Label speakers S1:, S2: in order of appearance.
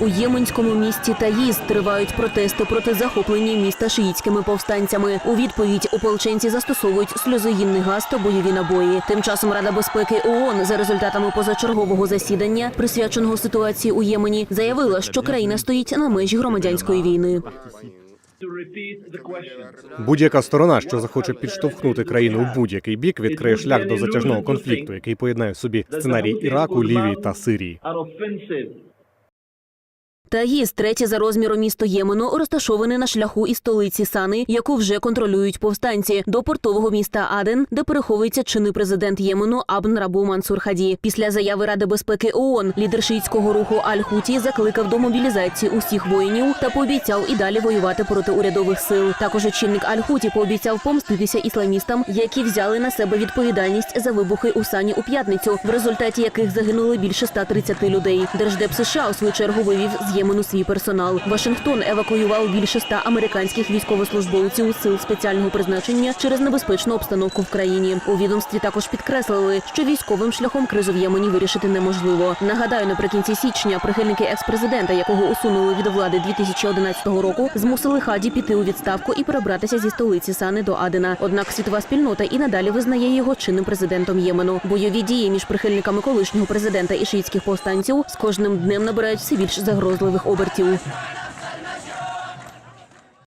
S1: У єменському місті Таїз тривають протести проти захоплення міста шиїтськими повстанцями. У відповідь ополченці застосовують сльозогінний газ та бойові набої. Тим часом Рада безпеки ООН за результатами позачергового засідання, присвяченого ситуації у Ємені, заявила, що країна стоїть на межі громадянської війни.
S2: Будь-яка сторона, що захоче підштовхнути країну у будь-який бік, відкриє шлях до затяжного конфлікту, який поєднає в собі сценарій Іраку, Лівії та Сирії.
S1: Таїз, третє за розміром місто Ємену, розташоване на шляху із столиці Сани, яку вже контролюють повстанці, до портового міста Аден, де переховується чинний президент Ємену Абн Рабу Мансур Хаді. Після заяви Ради безпеки ООН лідер шиїтського руху Аль-Хуті закликав до мобілізації усіх воїнів та пообіцяв і далі воювати проти урядових сил. Також очільник Аль-Хуті пообіцяв помститися ісламістам, які взяли на себе відповідальність за вибухи у Сані у п'ятницю, в результаті яких загинули більше 130 людей. Держдеп США у свою чергу вивів з Ємену свій персонал. Вашингтон евакуював більше ста американських військовослужбовців сил спеціального призначення через небезпечну обстановку в країні. У відомстві також підкреслили, що військовим шляхом кризу в Ємені вирішити неможливо. Нагадаю, наприкінці січня прихильники екс-президента, якого усунули від влади 2011 року, змусили хаді піти у відставку і перебратися зі столиці Сани до Адена. Однак світова спільнота і надалі визнає його чинним президентом Ємену. Бойові дії між прихильниками колишнього президента і шиїтських повстанців з кожним днем набирають все більш загрозливих обертів.